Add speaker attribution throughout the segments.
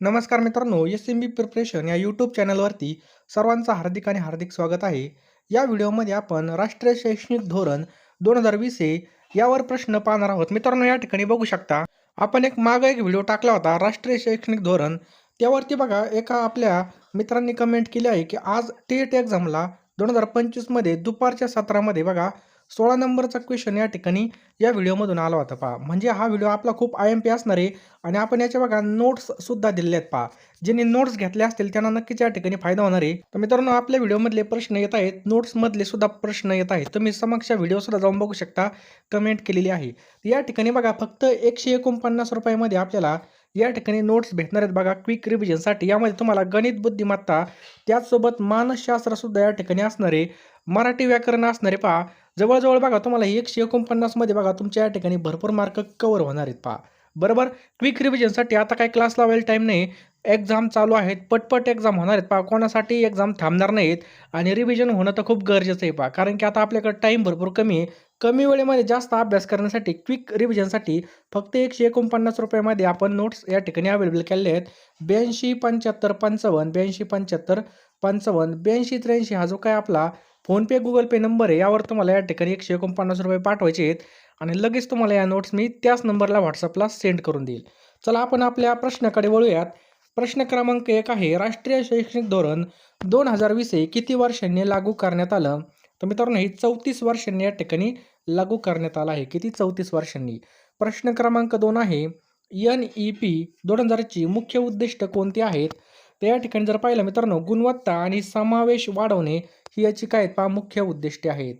Speaker 1: नमस्कार मित्रांनो S M B preparation या यूट्यूब चॅनलवरती सर्वांचं हार्दिक आणि हार्दिक स्वागत आहे. या व्हिडिओमध्ये आपण राष्ट्रीय शैक्षणिक धोरण दोन हजार वीस हे यावर प्रश्न पाहणार आहोत. मित्रांनो या ठिकाणी बघू शकता आपण एक मागं एक व्हिडिओ टाकला होता राष्ट्रीय शैक्षणिक धोरण. त्यावरती बघा एका आपल्या मित्रांनी कमेंट केली आहे की आज टेट एक्झामला दोन हजार पंचवीसमध्ये दुपारच्या सत्रामध्ये बघा सोळा नंबरचा क्वेश्चन या ठिकाणी या व्हिडिओमधून आला होता पहा. म्हणजे हा व्हिडिओ आपला खूप आय एम पी असणार आहे आणि आपण याच्या बघा नोट्ससुद्धा दिलेले आहेत पहा. ज्यांनी नोट्स घेतले असतील त्यांना नक्कीच या ठिकाणी फायदा होणार आहे. तर मित्रांनो आपल्या व्हिडिओमधले प्रश्न येत आहेत. नोट्समधले सुद्धा प्रश्न येत आहेत. तुम्ही समक्ष व्हिडिओसुद्धा जाऊन बघू शकता. कमेंट केलेली आहे. या ठिकाणी बघा फक्त एकशे एकोणपन्नास रुपयामध्ये आपल्याला या ठिकाणी नोट्स भेटणार आहेत बघा. क्विक रिव्हिजनसाठी यामध्ये तुम्हाला गणित बुद्धिमत्ता त्याचसोबत मानसशास्त्रसुद्धा या ठिकाणी असणारे. मराठी व्याकरण असणारे पहा. जवळजवळ बघा तुम्हाला एकशे एकोणपन्नासमध्ये बघा तुमच्या या ठिकाणी भरपूर मार्क कवर होणार आहेत पहा. बरोबर? क्विक रिव्हिजनसाठी आता काय क्लास लावायला टाईम नाही. एक्झाम चालू आहेत. पटपट एक्झाम होणार आहेत पहा. कोणासाठी एक्झाम थांबणार नाहीत? आणि रिव्हिजन होणं तर खूप गरजेचं आहे पहा. कारण की आता आपल्याकडे टाईम भरपूर कमी आहे. कमी वेळेमध्ये जास्त अभ्यास करण्यासाठी क्विक रिव्हिजनसाठी फक्त एकशे एकोणपन्नास रुपयामध्ये आपण नोट्स या ठिकाणी अवेलेबल केले आहेत. ब्याऐंशी पंच्याहत्तर पंचावन्न ब्याऐंशी पंच्याहत्तर पंचावन्न ब्याऐंशी त्र्याऐंशी हा जो काय आपला फोनपे गुगल पे नंबर आहे यावर तुम्हाला या ठिकाणी एकशे एकोणपन्नास रुपये पाठवायचे आहेत आणि लगेच तुम्हाला या नोट्स मी त्याच नंबरला व्हॉट्सअपला सेंड करून देईल. चला आपण आपल्या प्रश्नाकडे वळूयात. प्रश्न क्रमांक एक आहे राष्ट्रीय शैक्षणिक धोरण दोन हजार वीस हे किती वर्षांनी लागू करण्यात आलं? तर मित्रांनो हे चौतीस वर्षांनी या ठिकाणी लागू करण्यात आलं आहे. किती? चौतीस वर्षांनी. प्रश्न क्रमांक दोन आहे एन ई पी दोन हजारची मुख्य उद्दिष्ट कोणती आहेत? तर या ठिकाणी जर पाहिलं मित्रांनो गुणवत्ता आणि समावेश वाढवणे ही याची काय पहा मुख्य उद्दिष्टे आहेत.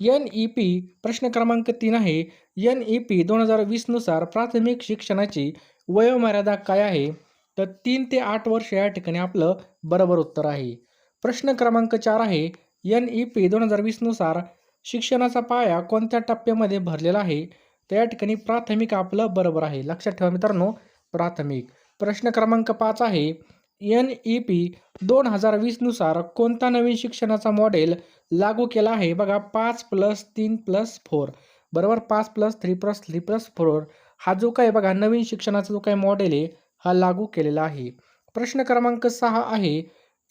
Speaker 1: एन ई पी प्रश्न क्रमांक तीन आहे. एन ई पी दोन हजार वीसनुसार प्राथमिक शिक्षणाची वयोमर्यादा काय आहे? तर तीन ते आठ वर्ष या ठिकाणी आपलं बरोबर उत्तर आहे. प्रश्न क्रमांक चार आहे. एन ई पी दोन हजार वीसनुसार शिक्षणाचा पाया कोणत्या टप्प्यामध्ये भरलेला आहे? तर या ठिकाणी प्राथमिक आपलं बरोबर आहे. लक्षात ठेवा मित्रांनो प्राथमिक. प्रश्न क्रमांक पाच आहे. एन ई पी दोन हजार वीसनुसार कोणता नवीन शिक्षणाचा मॉडेल लागू केला आहे? बघा पाच प्लस तीन प्लस फोर बरोबर? पाच plus three plus three plus four हा जो काय बघा नवीन शिक्षणाचा जो काय मॉडेल आहे हा लागू केलेला आहे. प्रश्न क्रमांक सहा आहे.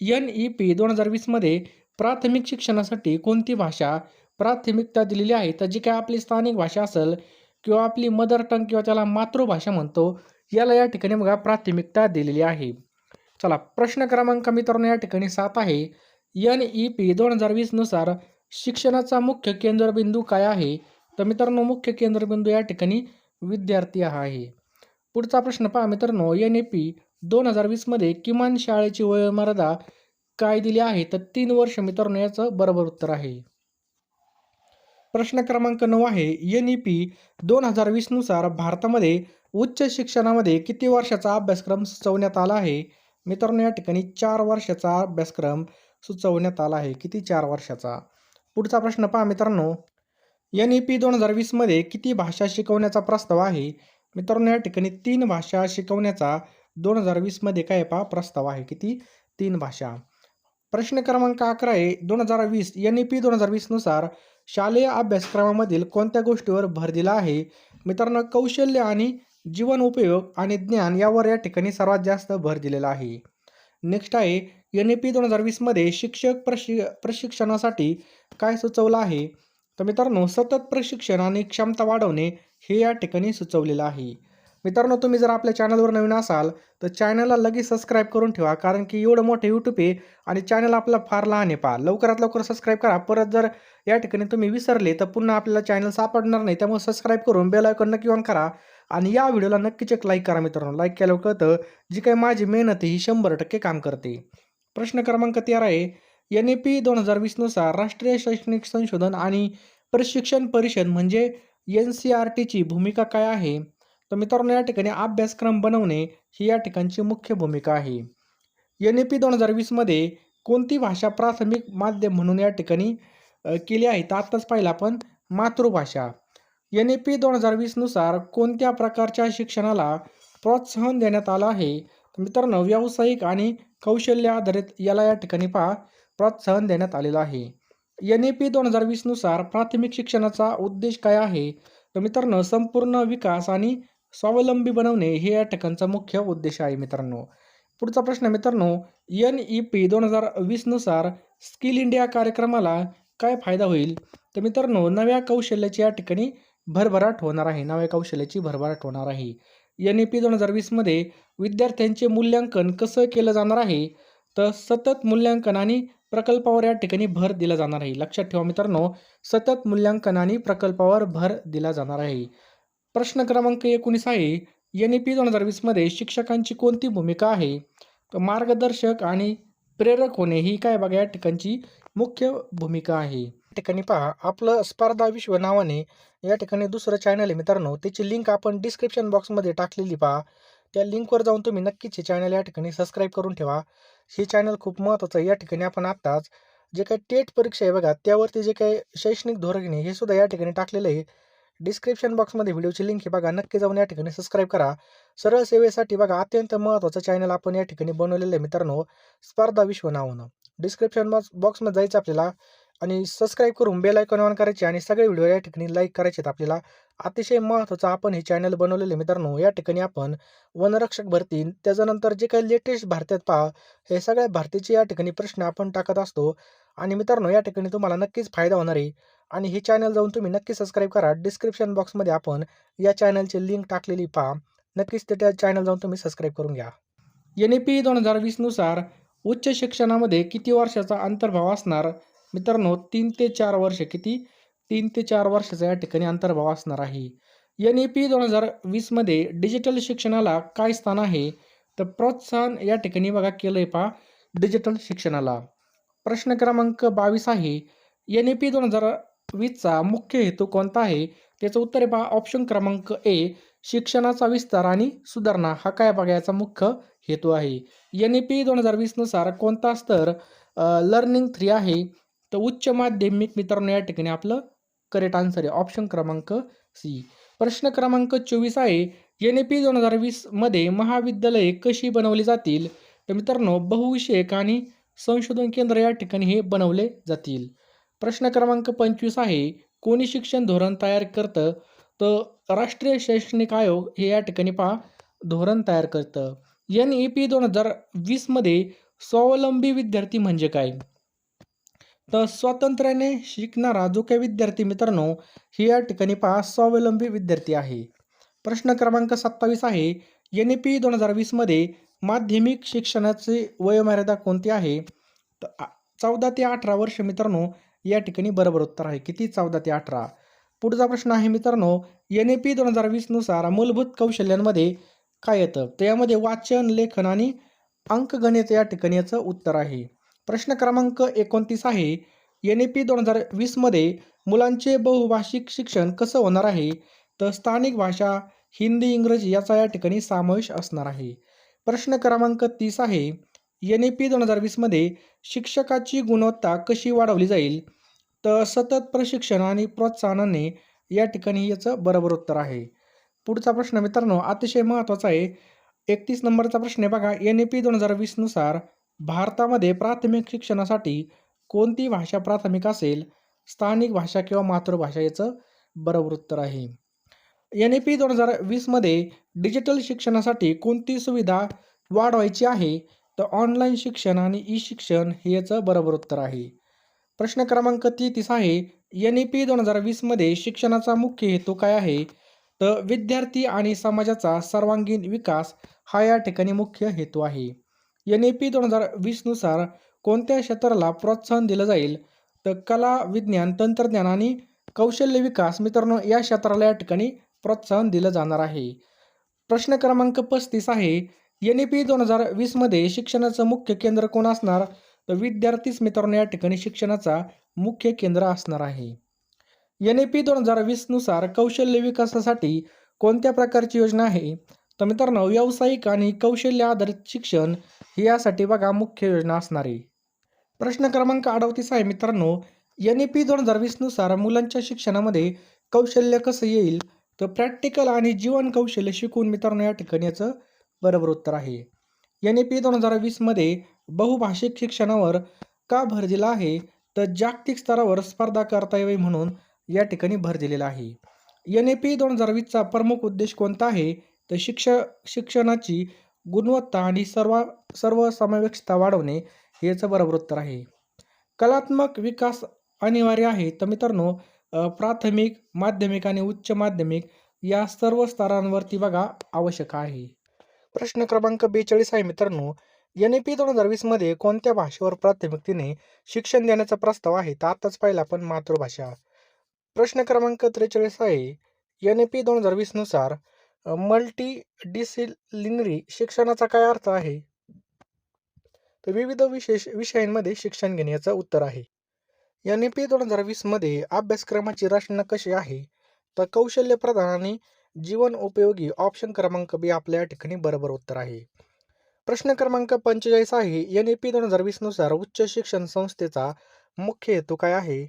Speaker 1: एन ई पी दोन हजार वीसमध्ये प्राथमिक शिक्षणासाठी कोणती भाषा प्राथमिकता दिलेली आहे? तर जी काय आपली स्थानिक भाषा असेल किंवा आपली मदर टंग किंवा त्याला मातृभाषा म्हणतो याला या ठिकाणी बघा प्राथमिकता दिलेली आहे. चला प्रश्न क्रमांक मित्रांनो या ठिकाणी सात आहे. एन ई पी दोन हजार वीसनुसार शिक्षणाचा मुख्य केंद्रबिंदू काय आहे? तर मित्रांनो मुख्य केंद्रबिंदू या ठिकाणी विद्यार्थी हा आहे. पुढचा प्रश्न पहा मित्रांनो एन ई पी दोन हजार वीसमध्ये किमान शाळेची वयोमर्यादा काय दिली आहे? तर तीन वर्ष मित्रांनो याचं बरोबर उत्तर आहे. प्रश्न क्रमांक नऊ आहे. एन ई पी दोन हजार वीसनुसार भारतामध्ये उच्च शिक्षणामध्ये किती वर्षाचा अभ्यासक्रम सुचवण्यात आला आहे? मित्रांनो या ठिकाणी चार वर्षाचा अभ्यासक्रम सुचवण्यात आला आहे. किती चार वर्षाचा? पुढचा प्रश्न पहा मित्रांनो. एन ई पी दोन हजार वीसमध्ये किती भाषा शिकवण्याचा प्रस्ताव आहे? मित्रांनो या ठिकाणी तीन भाषा शिकवण्याचा दोन हजार वीसमध्ये काय पहा? प्रस्ताव आहे. किती? तीन भाषा. प्रश्न क्रमांक अकरा आहे. दोन हजार वीस एन ई पी दोन हजार वीसनुसार शालेय अभ्यासक्रमामधील कोणत्या गोष्टीवर भर दिला आहे? मित्रांनो कौशल्य आणि जीवन उपयोग आणि ज्ञान यावर या ठिकाणी सर्वात जास्त भर दिलेला आहे. नेक्स्ट आहे एन ए पी दोन हजार वीसमध्ये शिक्षक प्रशि प्रशिक्षणासाठी काय सुचवलं आहे? तर मित्रांनो सतत प्रशिक्षण आणि क्षमता वाढवणे हे या ठिकाणी सुचवलेलं आहे. मित्रांनो तुम्ही जर आपल्या चॅनलवर नवीन असाल तर चॅनलला लगेच सबस्क्राईब करून ठेवा कारण की एवढं मोठं यूट्यूब आहे आणि चॅनल आपला फार लहान आहे पहा. लवकरात लवकर सबस्क्राईब करा. परत जर या ठिकाणी तुम्ही विसरले तर पुन्हा आपल्याला चॅनल सापडणार नाही त्यामुळे सबस्क्राईब करून बेल आयकॉन नक्की ऑन करा. आणि या व्हिडिओला नक्कीच एक लाईक करा मित्रांनो. लाईक केल्यावर कळतं जी काही माझी मेहनत आहे ही शंभर टक्के काम करते. प्रश्न क्रमांक तेरा आहे एन ए पी दोन हजार वीसनुसार राष्ट्रीय शैक्षणिक संशोधन आणि प्रशिक्षण परिषद म्हणजे एन सी आर टीची भूमिका काय आहे? तर मित्रांनो या ठिकाणी अभ्यासक्रम बनवणे ही या ठिकाणची मुख्य भूमिका आहे. एन ए पी दोन हजार वीसमध्ये कोणती भाषा प्राथमिक माध्यम म्हणून या ठिकाणी केली आहे? तर आत्ताच पाहिलं आपण मातृभाषा. एन ए पी दोन हजार वीसनुसार कोणत्या प्रकारच्या शिक्षणाला प्रोत्साहन देण्यात आलं आहे? मित्रांनो व्यावसायिक आणि कौशल्य आधारित याला या ठिकाणी पहा. प्रोत्साहन देण्यात आलेलं आहे. एन ए पी दोन हजार वीसनुसार प्राथमिक शिक्षणाचा उद्देश काय आहे? तर मित्रांनो संपूर्ण विकास आणि स्वावलंबी बनवणे हे या ठिकाणचा मुख्य उद्देश आहे मित्रांनो. पुढचा प्रश्न मित्रांनो एन ई पी दोन हजार वीसनुसार स्किल इंडिया कार्यक्रमाला काय फायदा होईल? तर मित्रांनो नव्या कौशल्याची या ठिकाणी भरभराट होणार आहे. नव्या कौशल्याची भरभराट होणार आहे. एन ई पी दोन हजार वीसमध्ये विद्यार्थ्यांचे मूल्यांकन कसं केलं जाणार आहे? तर सतत मूल्यांकन आणि प्रकल्पावर या ठिकाणी भर दिला जाणार आहे. लक्षात ठेवा मित्रांनो सतत मूल्यांकन आणि प्रकल्पावर भर दिला जाणार आहे. प्रश्न क्रमांक एकोणीस आहे. एन ई पी दोन हजार वीसमध्ये शिक्षकांची कोणती भूमिका आहे? मार्गदर्शक आणि प्रेरक होणे ही काय बघा या ठिकाणची मुख्य भूमिका आहे. ठिकाणी पहा आपलं स्पर्धा विश्व नावाने या ठिकाणी दुसरं चॅनल आहे मित्रांनो. त्याची लिंक आपण डिस्क्रिप्शन बॉक्समध्ये टाकलेली पहा. त्या लिंकवर जाऊन तुम्ही नक्कीच हे चॅनल या ठिकाणी सबस्क्राईब करून ठेवा. हे चॅनल खूप महत्त्वाचं आहे. या ठिकाणी आपण आत्ताच जे काही टेट परीक्षा आहे बघा त्यावरती जे काही शैक्षणिक धोरण आहे हे सुद्धा या ठिकाणी टाकलेलं आहे. डिस्क्रिप्शन बॉक्समध्ये व्हिडिओची लिंक हे बघा. नक्की जाऊन या ठिकाणी सबस्क्राईब करा. सरळ सेवेसाठी बघा अत्यंत महत्त्वाचं चॅनल आपण या ठिकाणी बनवलेलं आहे मित्रांनो. स्पर्धा विश्व नावानं. डिस्क्रिप्शन बॉक्स बॉक्समध्ये जायचं आपल्याला. आणि सबस्क्राईब करून बेल आयकॉन ऑन करायचे आणि सगळे व्हिडिओ या ठिकाणी लाईक करायचे आहेत आपल्याला. अतिशय महत्त्वाचं आपण हे चॅनल बनवलेले मित्रांनो या ठिकाणी आपण वनरक्षक भरती त्याच्यानंतर जे काही लेटेस्ट भारतात पहा हे सगळ्या भारतीचे या ठिकाणी प्रश्न आपण टाकत असतो. आणि मित्रांनो या ठिकाणी तुम्हाला नक्कीच फायदा होणार आहे. आणि हे चॅनल जाऊन तुम्ही नक्की सबस्क्राईब करा. डिस्क्रिप्शन बॉक्समध्ये आपण या चॅनलची लिंक टाकलेली पहा. नक्कीच ते त्या चॅनल जाऊन तुम्ही सबस्क्राईब करून घ्या. एन ई पी दोन हजार वीसनुसार उच्च शिक्षणामध्ये किती वर्षाचा अंतर्भाव असणार? मित्रांनो तीन ते चार वर्ष किती? तीन ते चार वर्षाचा या ठिकाणी अंतर्भाव असणार आहे. एन ई पी दोन हजार वीसमध्ये डिजिटल शिक्षणाला काय स्थान आहे? तर प्रोत्साहन या ठिकाणी बघा केलं आहे पहा डिजिटल शिक्षणाला. प्रश्न क्रमांक बावीस आहे. एन ई पी दोन हजार वीसचा मुख्य हेतू कोणता आहे? त्याचं उत्तर आहे पहा ऑप्शन क्रमांक ए शिक्षणाचा विस्तार आणि सुधारणा. हा काय बघायचा मुख्य हेतू आहे. एन ई पी दोन हजार वीसनुसार कोणता स्तर लर्निंग थ्री आहे? तर उच्च माध्यमिक मित्रांनो या ठिकाणी आपलं करेक्ट आन्सर आहे. ऑप्शन क्रमांक सी प्रश्न क्रमांक चोवीस आहे. एन ए पी दोन हजार वीसमध्ये महाविद्यालये कशी बनवली जातील? तर मित्रांनो बहुविषयक आणि संशोधन केंद्र या ठिकाणी हे बनवले जातील. प्रश्न क्रमांक पंचवीस आहे. कोणी शिक्षण धोरण तयार करतं? तर राष्ट्रीय शैक्षणिक आयोग हे या ठिकाणी पहा धोरण तयार करतं. एन ई पी दोन हजार वीसमध्ये स्वावलंबी विद्यार्थी म्हणजे काय? तर स्वातंत्र्याने शिकणारा जो काही विद्यार्थी मित्रांनो ही या ठिकाणी पहा स्वावलंबी विद्यार्थी आहे. प्रश्न क्रमांक सत्तावीस आहे. एन ई पी दोन हजार वीसमध्ये माध्यमिक शिक्षणाची वयोमर्यादा कोणती आहे? तर चौदा ते अठरा वर्ष मित्रांनो या ठिकाणी बरोबर उत्तर आहे. किती? चौदा ते अठरा. पुढचा प्रश्न आहे मित्रांनो एन ए पी दोन हजार वीसनुसार मूलभूत कौशल्यांमध्ये काय येतं? तर यामध्ये वाचन लेखन आणि अंकगणित या ठिकाणी याचं उत्तर आहे. प्रश्न क्रमांक एकोणतीस आहे. एन ए पी दोन हजार वीसमध्ये मुलांचे बहुभाषिक शिक्षण कसं होणार आहे? तर स्थानिक भाषा हिंदी इंग्रजी याचा या ठिकाणी समावेश असणार आहे. प्रश्न क्रमांक तीस आहे. एन ए पी दोन हजार वीसमध्ये शिक्षकाची गुणवत्ता कशी वाढवली जाईल? तर सतत प्रशिक्षण आणि प्रोत्साहनाने या ठिकाणी याचं बरोबर उत्तर आहे. पुढचा प्रश्न मित्रांनो अतिशय महत्त्वाचा आहे. एकतीस नंबरचा प्रश्न आहे बघा. एन ए पी दोन हजार वीसनुसार भारतामध्ये प्राथमिक शिक्षणासाठी कोणती भाषा प्राथमिक असेल? स्थानिक भाषा किंवा मातृभाषा याचं बरोबर उत्तर आहे. एन ए पी दोन हजार वीसमध्ये डिजिटल शिक्षणासाठी कोणती सुविधा वाढवायची आहे? तर ऑनलाईन शिक्षण आणि ई शिक्षण हे याचं बरोबर उत्तर आहे. प्रश्न क्रमांक तेहतीस आहे एन ई पी दोन हजार वीसमध्ये शिक्षणाचा मुख्य हेतू काय आहे? तर विद्यार्थी आणि समाजाचा सर्वांगीण विकास हा या ठिकाणी मुख्य हेतू आहे. एन ए पी दोन हजार वीसनुसार कोणत्या क्षेत्राला प्रोत्साहन दिलं जाईल? तर कला विज्ञान तंत्रज्ञान आणि कौशल्य विकास मित्रांनो या क्षेत्राला या ठिकाणी प्रोत्साहन दिलं जाणार आहे. प्रश्न क्रमांक पस्तीस आहे. एन ए पी दोन हजार वीसमध्ये शिक्षणाचं मुख्य केंद्र कोण असणार? तर विद्यार्थीच मित्रांनो या ठिकाणी शिक्षणाचा मुख्य केंद्र असणार आहे. एन ए पी दोन हजार वीसनुसार कौशल्य विकासासाठी कोणत्या प्रकारची योजना आहे? तर मित्रांनो व्यावसायिक आणि कौशल्य आधारित शिक्षण ही यासाठी बघा मुख्य योजना असणार. आहे प्रश्न क्रमांक अडवतीस आहे मित्रांनो. एन ई पी दोन हजार वीसनुसार मुलांच्या शिक्षणामध्ये कौशल्य कसं येईल? तर प्रॅक्टिकल आणि जीवन कौशल्य शिकून मित्रांनो या ठिकाणी याचं बरोबर उत्तर आहे. एन ई पी दोन हजार वीसमध्ये बहुभाषिक शिक्षणावर का भर दिला आहे? तर जागतिक स्तरावर स्पर्धा करता यावी म्हणून या ठिकाणी भर दिलेला आहे. एन ए पी दोन हजार वीसचा प्रमुख उद्देश कोणता आहे? तर शिक्ष शिक्षणाची गुणवत्ता आणि सर्व सर्वसमावेशकता वाढवणे याचं बरोबर उत्तर आहे. कलात्मक विकास अनिवार्य आहे. तर मित्रांनो प्राथमिक माध्यमिक आणि उच्च माध्यमिक या सर्व स्तरांवरती बघा आवश्यक आहे. प्रश्न क्रमांक बेचाळीस आहे मित्रांनो. एन ए पी दोन हजार वीसमध्ये कोणत्या भाषेवर प्राथमिकतेने शिक्षण देण्याचा प्रस्ताव आहे? तर आताच पाहिला आपण मातृभाषा. प्रश्न क्रमांक त्रेचाळीस आहे. एन ए पी दोन हजार वीसनुसार मल्टी डिसिलिनरी शिक्षणाचा काय अर्थ आहे? तर विविध विशेष विषयांमध्ये शिक्षण घेण्याचं उत्तर आहे. एन ए पी दोन हजार वीसमध्ये अभ्यासक्रमाची रचना कशी आहे? तर कौशल्य प्रधान आणि जीवन उपयोगी ऑप्शन क्रमांक बी आपल्या या ठिकाणी बरोबर उत्तर आहे. प्रश्न क्रमांक पंचेचाळीस आहे. एन ए पी दोन हजार वीसनुसार उच्च शिक्षण संस्थेचा मुख्य हेतू काय आहे?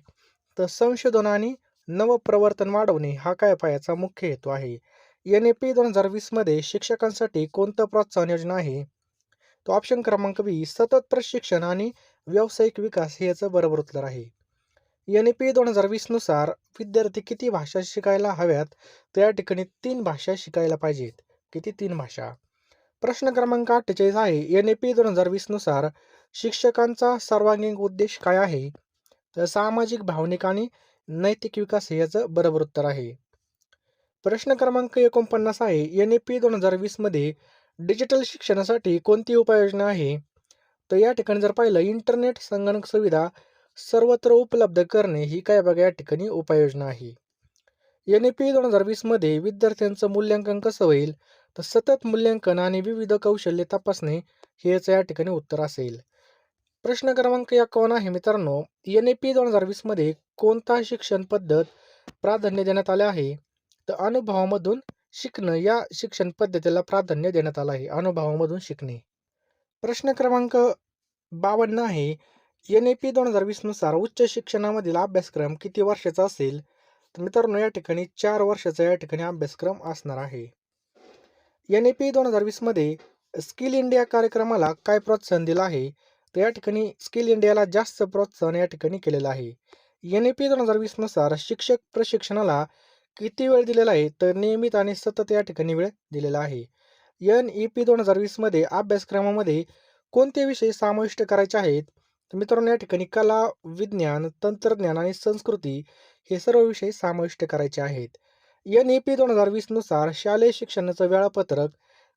Speaker 1: तर संशोधन आणि नवप्रवर्तन वाढवणे हा काय पायाचा मुख्य हेतू आहे? एन ए पी दोन हजार वीसमध्ये शिक्षकांसाठी कोणतं प्रोत्साहन योजना आहे? तो ऑप्शन क्रमांक बी सतत प्रशिक्षण आणि व्यावसायिक विकास हे याचं बरोबर उत्तर आहे. एन ए पी दोन हजार वीसनुसार विद्यार्थी किती भाषा शिकायला हव्यात? तर या ठिकाणी तीन भाषा शिकायला पाहिजेत. किती? तीन भाषा. प्रश्न क्रमांक अठ्ठेचाळीस आहे. एन ए पी दोन हजार वीसनुसार शिक्षकांचा सर्वांगीण उद्देश काय आहे? तर सामाजिक भावनिक आणि नैतिक विकास हे याचं बरोबर उत्तर आहे. प्रश्न क्रमांक एकोणपन्नास आहे. एन ए पी दोन हजार वीसमध्ये डिजिटल शिक्षणासाठी कोणती उपाययोजना आहे? तर या ठिकाणी जर पाहिलं इंटरनेट संगणक सुविधा सर्वत्र उपलब्ध करणे ही काय बघा या ठिकाणी उपाययोजना आहे. एन ए पी दोन हजार वीसमध्ये विद्यार्थ्यांचं मूल्यांकन कसं होईल? तर सतत मूल्यांकन आणि विविध कौशल्य तपासणे हेच या ठिकाणी उत्तर असेल. प्रश्न क्रमांक या कोण आहे मित्रांनो. एन ए पी दोन हजार वीसमध्ये कोणता शिक्षण पद्धत प्राधान्य देण्यात आले आहे? तर अनुभवामधून शिकणं या शिक्षण पद्धतीला प्राधान्य देण्यात आलं आहे. अनुभवामधून शिकणे. प्रश्न क्रमांक बावन्न आहे. एन ए पी दोन हजार वीसनुसार उच्च शिक्षणामधील अभ्यासक्रम किती वर्षाचा असेल? तर मित्रांनो या ठिकाणी चार वर्षाचा या ठिकाणी अभ्यासक्रम असणार आहे. एन ए पी दोन हजार वीसमध्ये स्किल इंडिया कार्यक्रमाला काय प्रोत्साहन दिलं आहे? तर या ठिकाणी स्किल इंडियाला जास्त प्रोत्साहन या ठिकाणी केलेलं आहे. एन ए पी दोन हजार वीसनुसार शिक्षक प्रशिक्षणाला किती वेळ दिलेला आहे? तर नियमित आणि सतत या ठिकाणी वेळ दिलेला आहे. एन ई पी दोन हजार वीसमध्ये अभ्यासक्रमामध्ये कोणते विषय समाविष्ट करायचे आहेत? तर मित्रांनो या ठिकाणी कला विज्ञान तंत्रज्ञान आणि संस्कृती हे सर्व विषय समाविष्ट करायचे आहेत. एन ई पी दोन हजार वीसनुसार शालेय शिक्षणाचं वेळापत्रक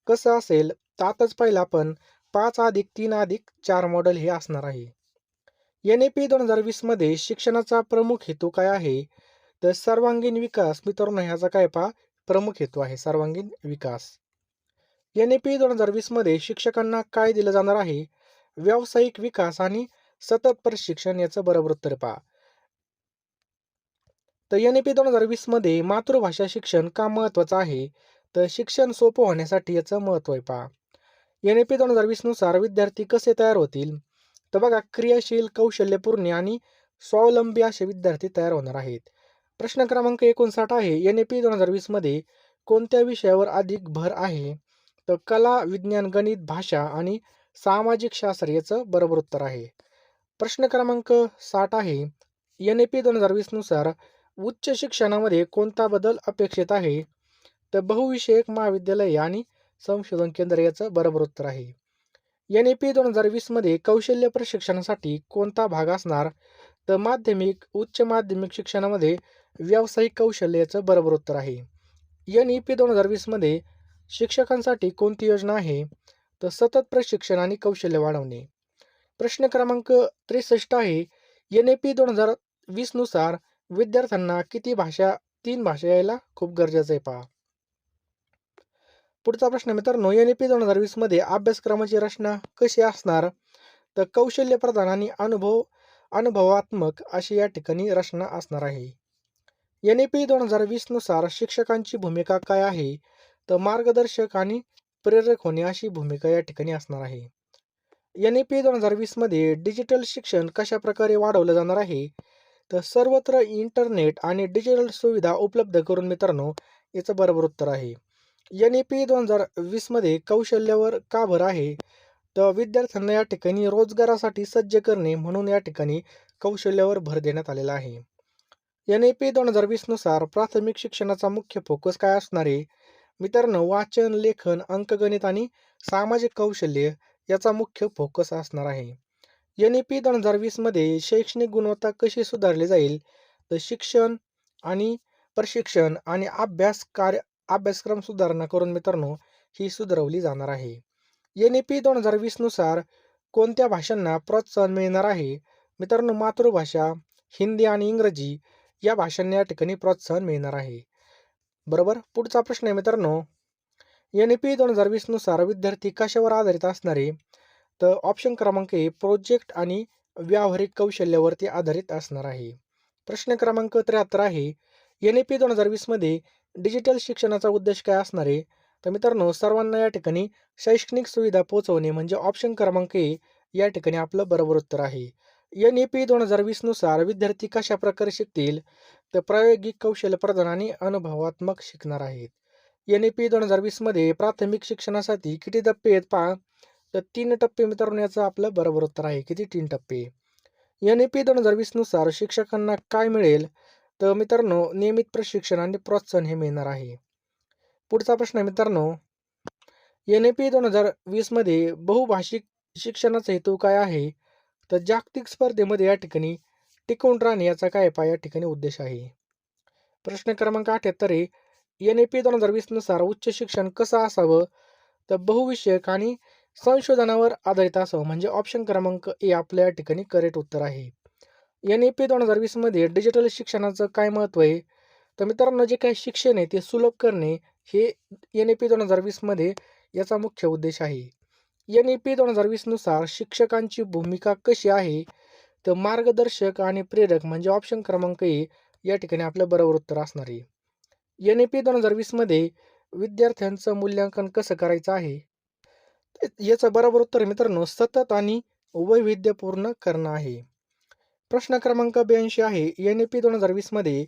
Speaker 1: कसं असेल? तर आताच पहिलं आपण. पाच अधिक तीन अधिक चार मॉडेल हे असणार आहे. एन ए पी दोन हजार वीसमध्ये शिक्षणाचा प्रमुख हेतू काय आहे? तर सर्वांगीण विकास मित्रांनो ह्याचा काय पहा? प्रमुख हेतू आहे सर्वांगीण विकास. एन ए पी दोन हजार वीसमध्ये शिक्षकांना काय दिलं जाणार आहे? व्यावसायिक विकास आणि सतत प्रशिक्षण याचं बरोबर उत्तर पहा. तर एन ए पी दोन हजार वीसमध्ये मातृभाषा शिक्षण का महत्त्वाचं आहे? तर शिक्षण सोपं होण्यासाठी याचं महत्त्व आहे पहा. एन ए पी दोन हजार वीसनुसार विद्यार्थी कसे तयार होतील? तर बघा क्रियाशील कौशल्यपूर्ण आणि स्वावलंबी असे विद्यार्थी तयार होणार आहेत. प्रश्न क्रमांक एकोणसाठ आहे. एन ए पी दोन हजार वीसमध्ये कोणत्या विषयावर अधिक भर आहे? तर कला विज्ञान गणित भाषा आणि सामाजिक शास्त्र याचं बरोबर उत्तर आहे. प्रश्न क्रमांक साठ आहे. एन ए पी दोन हजार वीसनुसार उच्च शिक्षणामध्ये कोणता बदल अपेक्षित आहे? तर बहुविषयक महाविद्यालय आणि संशोधन केंद्र याचं बरोबर उत्तर आहे. एन ए पी दोन हजार वीसमध्ये कौशल्य प्रशिक्षणासाठी कोणता भाग असणार? तर माध्यमिक उच्च माध्यमिक शिक्षणामध्ये व्यावसायिक कौशल्य याचं बरोबर उत्तर आहे. एन ई पी दोन हजार वीसमध्ये शिक्षकांसाठी कोणती योजना आहे? तर सतत प्रशिक्षण आणि कौशल्य वाढवणे. प्रश्न क्रमांक त्रेसष्ट आहे एन ए पी दोन हजार वीसनुसार विद्यार्थ्यांना किती भाषा तीन भाषा यायला खूप गरजेचं आहे पहा. पुढचा प्रश्न मित्रांनो एन ए पी दोन हजार वीसमध्ये अभ्यासक्रमाची रचना कशी असणार? तर कौशल्य प्रधान आणि अनुभव अनुभवात्मक अशी या ठिकाणी रचना असणार आहे. एन ए पी दोन हजार वीसनुसार शिक्षकांची भूमिका काय आहे? तर मार्गदर्शक आणि प्रेरक होणे अशी भूमिका या ठिकाणी असणार आहे. एन ए पी दोन हजार वीसमध्ये डिजिटल शिक्षण कशा प्रकारे वाढवलं जाणार आहे? तर सर्वत्र इंटरनेट आणि डिजिटल सुविधा उपलब्ध करून मित्रांनो याचं बरोबर उत्तर आहे. एन ए पी दोन हजार वीसमध्ये कौशल्यावर का भर आहे? तर विद्यार्थ्यांना या ठिकाणी रोजगारासाठी सज्ज करणे म्हणून या ठिकाणी कौशल्यावर भर देण्यात आलेला आहे. एन ए पी दोन हजार वीसनुसार प्राथमिक शिक्षणाचा मुख्य फोकस काय असणार आहे? मित्रांनो वाचन लेखन अंकगणित आणि सामाजिक कौशल्य याचा मुख्य फोकस असणार आहे. एन ई पी दोन हजार वीसमध्ये शैक्षणिक गुणवत्ता कशी सुधारली जाईल? तर शिक्षण आणि प्रशिक्षण आणि अभ्यास कार्य अभ्यासक्रम सुधारणा करून मित्रांनो ही सुधारवली जाणार आहे. एन ई पी दोन हजार वीसनुसार कोणत्या भाषांना प्रोत्साहन मिळणार आहे? मित्रांनो मातृभाषा हिंदी आणि इंग्रजी या भाषांना या ठिकाणी प्रोत्साहन मिळणार आहे. बरोबर? पुढचा प्रश्न आहे मित्रांनो. एन ई पी दोन हजार वीसनुसार विद्यार्थी कशावर आधारित असणारे? तर ऑप्शन क्रमांक ए प्रोजेक्ट आणि व्यावहारिक कौशल्यावरती आधारित असणार आहे. प्रश्न क्रमांक त्र्याहत्तर आहे. एन ई पी दोन हजार वीसमध्ये डिजिटल शिक्षणाचा उद्देश काय असणार आहे? तर मित्रांनो सर्वांना या ठिकाणी शैक्षणिक सुविधा पोहोचवणे म्हणजे ऑप्शन क्रमांक ए या ठिकाणी आपलं बरोबर उत्तर आहे. एन ई पी दोन हजार वीसनुसार विद्यार्थी कशा प्रकारे शिकतील? तर प्रायोगिक कौशल्य प्रदान आणि अनुभवात्मक शिकणार आहेत. एन ई पी दोन हजार वीसमध्ये प्राथमिक शिक्षणासाठी किती टप्पे आहेत पहा? तर तीन टप्पे मित्रांनो याचं आपलं बरोबर उत्तर आहे किती तीन टप्पे. एन ई पी दोन हजार वीसनुसार शिक्षकांना काय मिळेल? तर मित्रांनो नियमित प्रशिक्षण आणि प्रोत्साहन हे मिळणार आहे. पुढचा प्रश्न आहे मित्रांनो एन ए पी दोन हजार वीसमध्ये बहुभाषिक शिक्षणाचा हेतू काय आहे? तर जागतिक स्पर्धेमध्ये या ठिकाणी टिकून राहणे याचा काय पा या ठिकाणी उद्देश आहे? प्रश्न क्रमांक अठ्याहत्तर आहे एन ए पी दोन हजार वीसनुसार उच्च शिक्षण कसं असावं? तर बहुविषयक आणि संशोधनावर आधारित असावं म्हणजे ऑप्शन क्रमांक ए आपल्या या ठिकाणी करेक्ट उत्तर आहे. एन ए पी दोन हजार वीसमध्ये डिजिटल शिक्षणाचं काय महत्त्व आहे? तर मित्रांनो जे काही शिक्षण आहे ते सुलभ करणे हे एन ए पी दोन हजार वीसमध्ये याचा मुख्य उद्देश आहे. एन ई पी दोन हजार वीसनुसार शिक्षकांची भूमिका कशी आहे? तर मार्गदर्शक आणि प्रेरक म्हणजे ऑप्शन क्रमांक ए या ठिकाणी आपलं बरोबर उत्तर असणार आहे. एन ई पी दोन हजार वीसमध्ये विद्यार्थ्यांचं मूल्यांकन कसं करायचं आहे? याचं बरोबर उत्तर मित्रांनो सतत आणि वैविध्यपूर्ण करणं आहे. प्रश्न क्रमांक ब्याऐंशी आहे एन ई पी दोन हजार वीसमध्ये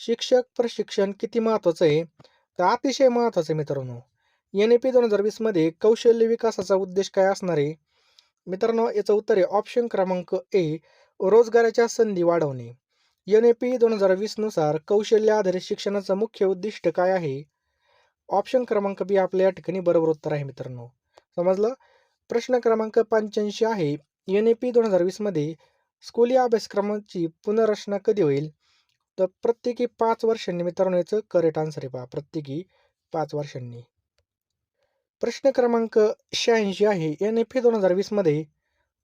Speaker 1: शिक्षक प्रशिक्षण किती महत्त्वाचं आहे? तर अतिशय महत्त्वाचं आहे मित्रांनो. एन ए पी दोन हजार वीसमध्ये कौशल्य विकासाचा उद्देश काय असणार आहे? मित्रांनो याचं उत्तर आहे ऑप्शन क्रमांक ए रोजगाराच्या संधी वाढवणे. एन ए पी दोन हजार वीसनुसार कौशल्य आधारित शिक्षणाचं मुख्य उद्दिष्ट काय आहे? ऑप्शन क्रमांक बी आपल्या या ठिकाणी बरोबर उत्तर आहे मित्रांनो. समजलं? प्रश्न क्रमांक पंच्याऐंशी आहे. एन ए पी दोन हजार वीसमध्ये स्कूली अभ्यासक्रमाची पुनर्रचना कधी होईल? तर प्रत्येकी पाच वर्षांनी मित्रांनो याचं करेक्ट आन्सर आहे पहा. प्रत्येकी पाच वर्षांनी. प्रश्न क्रमांक शहाऐंशी आहे. एन. एफ. ए दोन हजार वीसमध्ये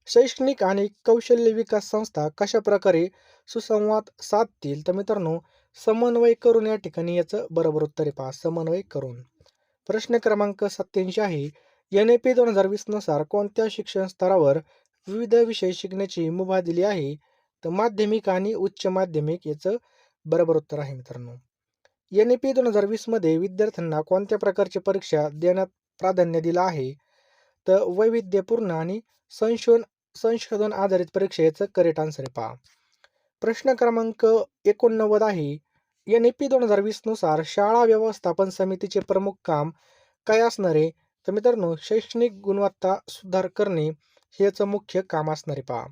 Speaker 1: शैक्षणिक आणि कौशल्य विकास संस्था कशा प्रकारे सुसंवाद साधतील? तर मित्रांनो समन्वय करून या ठिकाणी याचं बरोबर उत्तर पहा. समन्वय करून. प्रश्न क्रमांक सत्याऐंशी आहे. एन. A P. दोन हजार वीसनुसार कोणत्या शिक्षण स्तरावर विविध विषय शिकण्याची मुभा दिली आहे? तर माध्यमिक आणि उच्च माध्यमिक याचं बरोबर उत्तर आहे मित्रांनो. एन. A P. दोन हजार वीसमध्ये विद्यार्थ्यांना कोणत्या प्रकारची परीक्षा देण्यात प्राधान्य दिलं आहे. तर वैविध्यपूर्ण आणि संशोधन संशोधन आधारित परीक्षेचं करेक्ट आन्सर आहे पहा. प्रश्न क्रमांक एकोणनव्वद आहे. एन ए पी दोन हजार वीसनुसार शाळा व्यवस्थापन समितीचे प्रमुख काम काय असणार आहे? तर मित्रांनो शैक्षणिक गुणवत्ता सुधार करणे हे मुख्य काम असणार आहे पहा.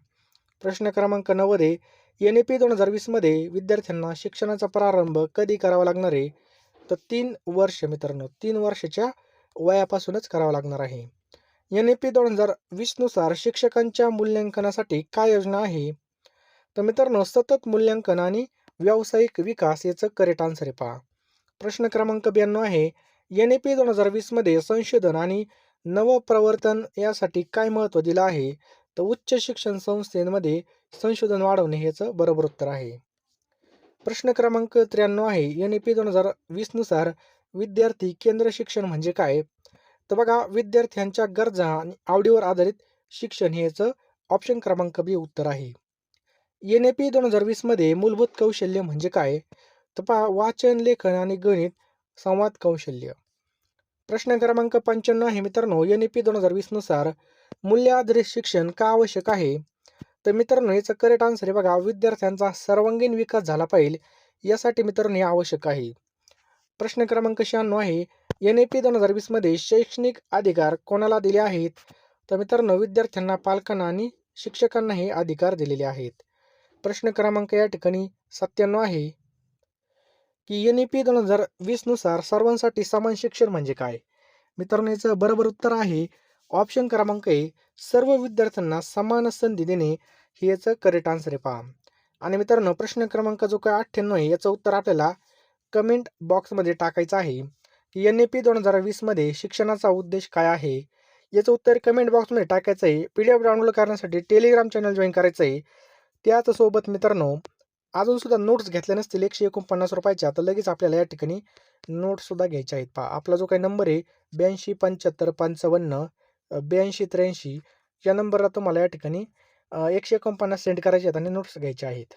Speaker 1: प्रश्न क्रमांक नव्वद आहे. एन ए पी दोन हजार वीसमध्ये विद्यार्थ्यांना शिक्षणाचा प्रारंभ कधी करावा लागणार आहे? तर तीन वर्ष मित्रांनो तीन वर्षाच्या वयापासूनच करावा लागणार आहे. एन ए पी दोन हजार वीसनुसार शिक्षकांच्या मूल्यांकनासाठी काय योजना आहे? तर मित्रांनो सतत मूल्यांकन आणि व्यावसायिक विकास याचं करेक्ट आन्सर आहे पहा. प्रश्न क्रमांक ब्याण्णव आहे एन ए पी दोन हजार वीसमध्ये संशोधन आणि नवप्रवर्तन यासाठी काय महत्त्व दिलं आहे? तर उच्च शिक्षण संस्थेमध्ये संशोधन वाढवणे ह्याचं बरोबर उत्तर आहे. प्रश्न क्रमांक त्र्याण्णव आहे एन ए पी दोन हजार वीसनुसार विद्यार्थी केंद्र शिक्षण म्हणजे काय? तर बघा विद्यार्थ्यांच्या गरजा आणि आवडीवर आधारित शिक्षण हे याचं ऑप्शन क्रमांक बी उत्तर आहे. एन ए पी दोन हजार वीसमध्ये मूलभूत कौशल्य म्हणजे काय? तर पहा वाचन लेखन आणि गणित संवाद कौशल्य. प्रश्न क्रमांक पंच्याण्णव आहे मित्रांनो एन ए पी दोन हजार वीसनुसार मूल्य आधारित शिक्षण का आवश्यक आहे? तर मित्रांनो याचं करेक्ट आन्सर आहे बघा विद्यार्थ्यांचा सर्वांगीण विकास झाला पाहिजे यासाठी मित्रांनो हे आवश्यक आहे. प्रश्न क्रमांक शहाण्णव आहे. एन ए पी दोन हजार वीसमध्ये शैक्षणिक अधिकार कोणाला दिले आहेत? तर मित्रांनो विद्यार्थ्यांना पालकांना आणि शिक्षकांना हे अधिकार दिलेले आहेत. प्रश्न क्रमांक या ठिकाणी सत्त्याण्णव आहे. की एन ए पी दोन हजार वीसनुसार सर्वांसाठी समान शिक्षण म्हणजे काय? मित्रांनो याचं बरोबर उत्तर आहे. ऑप्शन क्रमांक ए सर्व विद्यार्थ्यांना समान संधी देणे. हे याचं करेक्ट आन्सर आहे पहा. आणि मित्रांनो प्रश्न क्रमांक जो काय अठ्ठ्याण्णव आहे याचं उत्तर आपल्याला कमेंट बॉक्समध्ये टाकायचं आहे की एन ए पी दोन हजार वीसमध्ये शिक्षणाचा उद्देश काय आहे? याचं उत्तर कमेंट बॉक्समध्ये टाकायचं आहे. पी डी एफ डाउनलोड करण्यासाठी टेलिग्राम चॅनल जॉईन करायचं आहे. त्याचसोबत मित्रांनो अजून सुद्धा नोट्स घेतल्या नसतील एकशे एकोणपन्नास रुपयाच्या तर लगेच आपल्याला या ठिकाणी नोट्ससुद्धा घ्यायच्या आहेत. पहा आपला जो काही नंबर आहे ब्याऐंशी पंच्याहत्तर पंचावन्न ब्याऐंशी त्र्याऐंशी या नंबरला तुम्हाला या ठिकाणी एकशे एकोणपन्नास सेंड करायचे आहेत आणि नोट्स घ्यायचे आहेत.